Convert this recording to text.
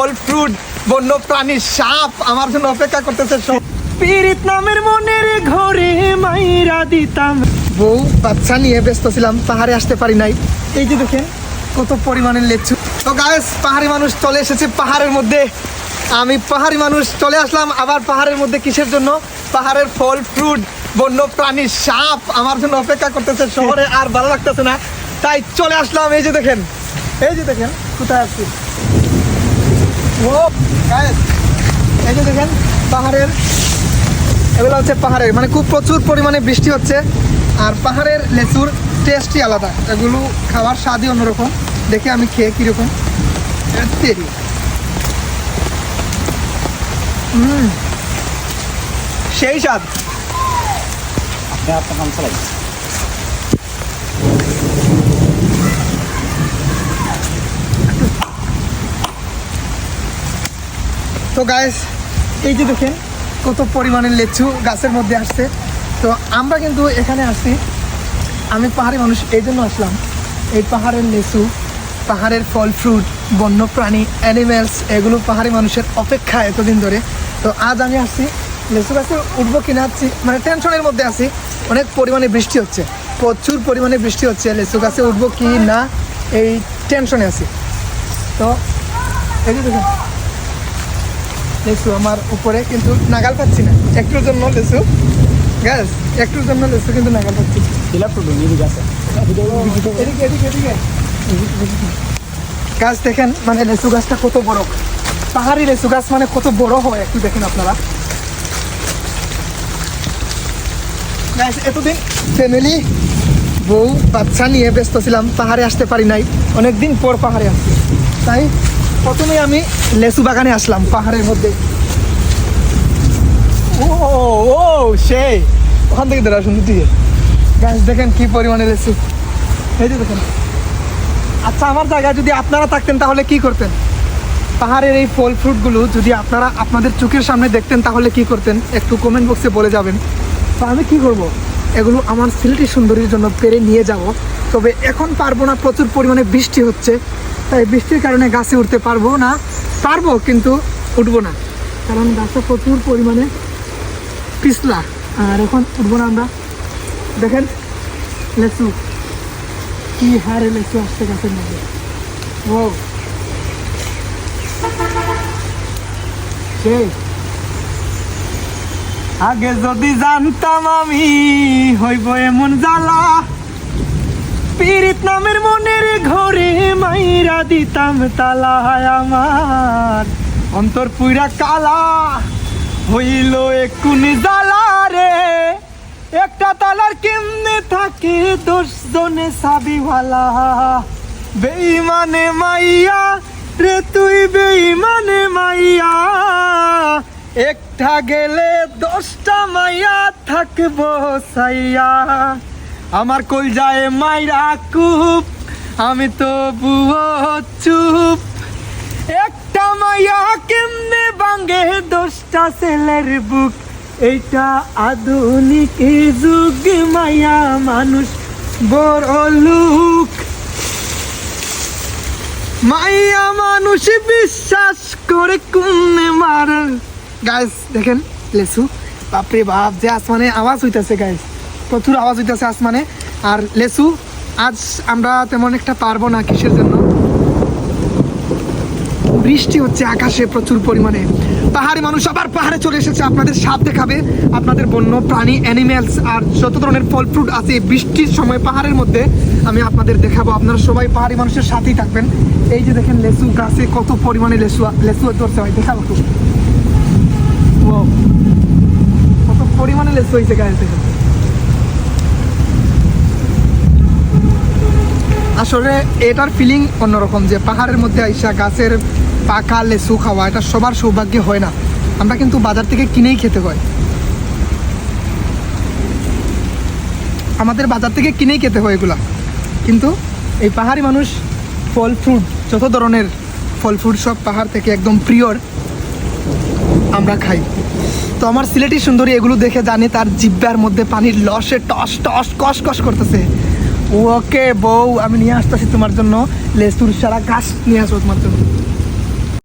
ফল fruit বন্য প্রাণী সাপ আমার জন্য অপেক্ষা করতেছে। পীড়িত নামের মনের ঘরে মাইরা দিতাম। বউ বাচ্চা নিয়ে ব্যস্ত ছিলাম পাহাড়ে আসতে পারি নাই। এই যে দেখেন কত পরিমাণের লেচু। তো গায়েস পাহাড়ি মানুষ চলে এসেছে পাহাড়ের মধ্যে। আমি পাহাড়ি মানুষ চলে আসলাম আবার পাহাড়ের মধ্যে কিসের জন্য? পাহাড়ের ফল ফ্রুট বন্য প্রাণী সাপ আমার জন্য অপেক্ষা করতেছে। শহরে আর ভালো লাগতেছে না। তাই চলে আসলাম এই যে দেখেন। এই যে দেখেন কোথায় আসছি ও এই দেখেন, পাহাড়ের, এগুলো হচ্ছে পাহাড়ের মানে খুব প্রচুর পরিমাণে বৃষ্টি হচ্ছে, আর পাহাড়ের লেচুর টেস্টই আলাদা। এগুলো খাওয়ার স্বাদই অন্যরকম, দেখে আমি খেয়ে কীরকম তেরি। হুম সেই স্বাদ। আপনি আপনার কাম তো গায়েস এই যে দেখেন, কত পরিমাণের লেচু গাছের মধ্যে আসছে। তো আমরা কিন্তু এখানে আসছি। আমি পাহাড়ি মানুষ, এই জন্য আসলাম। এই পাহাড়ের লেচু, পাহাড়ের ফল, ফ্রুট বন্য প্রাণী অ্যানিমেলস এগুলো পাহাড়ি মানুষের অপেক্ষা এতদিন ধরে। তো আজ আমি আসছি। লেচু গাছে উঠবো কিনা আছি মানে টেনশনের মধ্যে আছি। অনেক পরিমাণে বৃষ্টি হচ্ছে। প্রচুর পরিমাণে বৃষ্টি হচ্ছে। লেচু গাছে উঠবো কি না, এই টেনশনে আছি। তো এই যে দেখুন লেসু আমার উপরে কিন্তু নাগাল পাচ্ছি না। একটুর জন্য লেসু। গ্যাস একটুর জন্য লেসু কিন্তু নাগাল পাচ্ছি গেছে গাছ দেখেন মানে লেসু গাছটা কত বড়। পাহাড়ি লেসু গাছ মানে কত বড় হয় একটু দেখেন আপনারা। এতদিন ফ্যামিলি বউ বাচ্চা নিয়ে ব্যস্ত ছিলাম পাহাড়ে আসতে পারি নাই। অনেকদিন পর পাহাড়ে আসছি। তাই প্রথমে আমি লেসু বাগানে আসলাম, পাহাড়ের মধ্যে। ও ও সেই। ওখান থেকে দাঁড়া সুন্দর দিয়ে গাছ দেখেন কি পরিমাণে লেসু। এই যে দেখেন। আচ্ছা আমার জায়গায় যদি আপনারা থাকতেন, তাহলে কি করতেন? পাহাড়ের এই ফল ফ্রুটগুলো যদি আপনারা আপনাদের চোখের সামনে দেখতেন, তাহলে কি করতেন? একটু কমেন্ট বক্সে বলে যাবেন। তো আমি কি করব? এগুলো আমার সিলেটি সুন্দরীর জন্য পেরে নিয়ে যাব। তবে এখন পারব না, প্রচুর পরিমাণে বৃষ্টি হচ্ছে। তাই বৃষ্টির কারণে গাছে উঠতে পারব না। পারব কিন্তু উঠবো না। কারণ গাছটা প্রচুর পরিমাণে পিছলা। আর এখন উঠবো না আমরা। দেখেন, লেচু। কি হারে লেচু আসছে গাছের মধ্যে। ও সেই। আগে যদি জানতাম আমি হইব এমন জ্বালা। পীড়িত নামের মনের ঘরে মাইরা দিতাম তালা আমার। অন্তর পুইরা কালা হইল একুনি জ্বালা রে। একটা তালার কেমনে থাকে দশ জনে সাবিওয়ালা। বেইমানে মাইয়া রে, তুই বেইমানে মাইয়া। একটা গেলে দশটা মাইয়া থাকব, সাইয়া। আমার কল যায় মাইরা কুপ, আমি তো বুয়ো চুপ। একটা মাইয়া কেমনে বাঙ্গে দশটা ছেলের বুক? এইটা আধুনিক যুগ, মাইয়া মানুষ বড় লুক। মাইয়া মানুষ বিশ্বাস করে কুমনে মার গাইস দেখেন। লেসু। বাপরে বাপ, যে আসমানে আওয়াজ হইতেছে গাইস প্রচুর আওয়াজ হইতেছে আসমানে। আর লেসু, আজ আমরা তেমন একটা পারব না কিসের জন্য। বৃষ্টি হচ্ছে আকাশে প্রচুর পরিমাণে। পাহাড়ি মানুষ আবার পাহাড়ে চলে এসেছে, আপনাদের সাপ দেখাবে। আপনাদের বন্য, প্রাণী অ্যানিমেলস আর যত ধরনের ফল ফ্রুট আছে বৃষ্টির সময় পাহাড়ের মধ্যে, আমি আপনাদের দেখাবো। আপনারা সবাই পাহাড়ি মানুষের সাথেই থাকবেন। এই যে দেখেন লেসু গাছে কত পরিমাণে লেসু লেসু ধরছে হয় দেখাবো পরিমাণে লেসু হয়েছে গায়ে থেকে। আসলে এটার ফিলিং অন্যরকম যে পাহাড়ের মধ্যে আইসা গাছের পাকা লেসু খাওয়া, এটা সবার সৌভাগ্য হয় না। আমরা কিন্তু বাজার থেকে কিনেই খেতে হয়। আমাদের বাজার থেকে কিনেই খেতে হয় এগুলা। কিন্তু এই পাহাড়ি মানুষ ফল ফ্রুট যত ধরনের ফল ফ্রুট সব পাহাড় থেকে একদম প্রিয়র আমরা খাই। তো আমার সিলেটি সুন্দরী এগুলো দেখে জানি তার জিব্বার মধ্যে পানির লসে টস টস, কস কস করতেছে। ওকে, বউ, আমি নিয়ে আসতেছি তোমার জন্য। লেসুর সারা গাছ নিয়ে আসব তোমার জন্য।